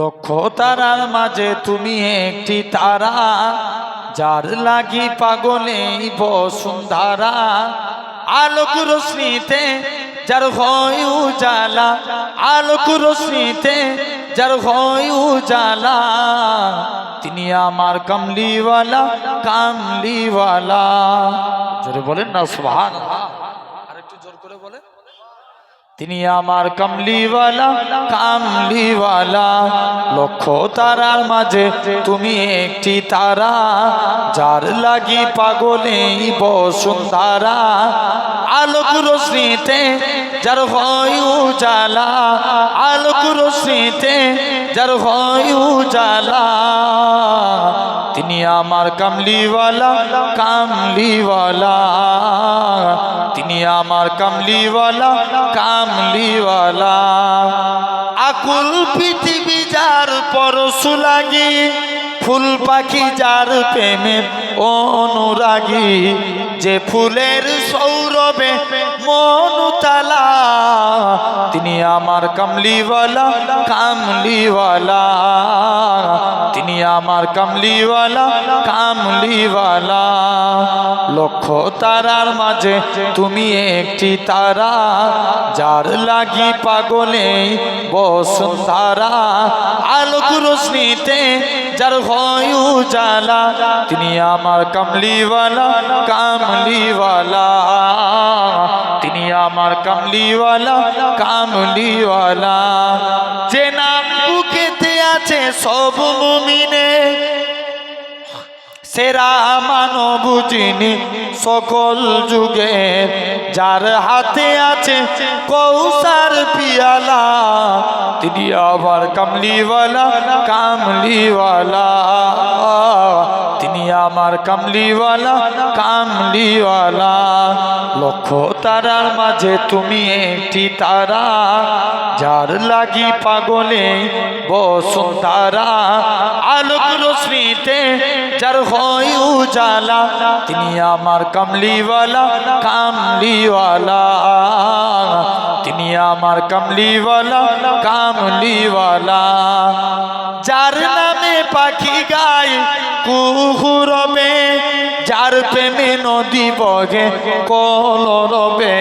লক্ষ তারার মাঝে তুমি একটি তারা, যার লাগি পাগলে বসুন্ধারা আলোক রশ্মিতে যার হয় উজালা, আলোক রশ্মিতে যার হয় উজালা। তিনি আমার কামলিওয়ালা কামলিওয়ালা। জোরে বলেন না সুবহান আরেকটু জোর করে বলেন। তিনি আমার কামলিওয়ালা কামলিওয়ালা। লক্ষ তারার মাঝে তুমি একটি তারা, যার লাগি পাগলে বসুন্ধারা। আলোক রশ্মিতে যার হয় উজালা, আলোক রশ্মিতে যার হয় উজালা। তিনি আমার কামলিওয়ালা কামলিওয়ালা। তিনি আমার কামলিওয়ালা কামলিওয়ালা। আকুল পৃথিবী যার পরশু লাগি, ফুল পাখি যার প্রেমের অনুরাগী। যে ফুলের সৌরভে মনুতালা। তিনি আমার কামলিওয়ালা কামলিওয়ালা। তিনি আমার কামলিওয়ালা কামলিওয়ালা। লক্ষ তারার মাঝে তুমি একটি তারা, যার লাগি পাগলে বসুন্ধারা আলোক রশ্মিতে যার হয় উজালা, তিনি আমার কামলিওয়ালা কামলিওয়ালা। আমার কামলিওয়ালা কামলিওয়ালা। যে নাম বুকেতে আছে সব মুমিনে। সেরা মানব যিনি সকল যুগে, যার হাতে আছে কৌসার পিয়ালা। তিনি আবার কামলিওয়ালা কামলিওয়ালা। আমার কামলিওয়ালা কামলিওয়ালা। লক্ষ তারার মাঝে তুমি একটি তারা, যার লাগি পাগলে বসুন্ধারা আলোক রশ্মিতে যার হয় উজালা, তিনি আমার কামলিওয়ালা কামলিওয়ালা। তিনি আমার কামলিওয়ালা কামলিওয়ালা। যার নামে পাখি গায় কুহুরবে যার প্রেমে নদী বগে কলরবে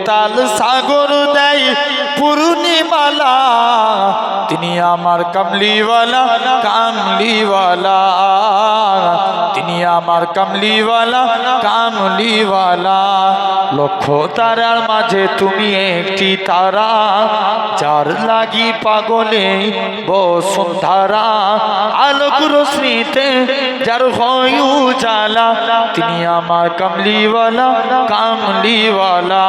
উতাল সাগর দেয় পূর্ণিমালা। তিনি আমার কামলিওয়ালা কামলিওয়ালা। তিনি আমার কামলিওয়ালা কামলিওয়ালা। লক্ষ তারার মাঝে তুমি একটি তারা, যার লাগি পাগলে বসুন্ধারা আলোক রশ্মিতে যার হয় উজালা, তিনি আমার কামলিওয়ালা কামলিওয়ালা।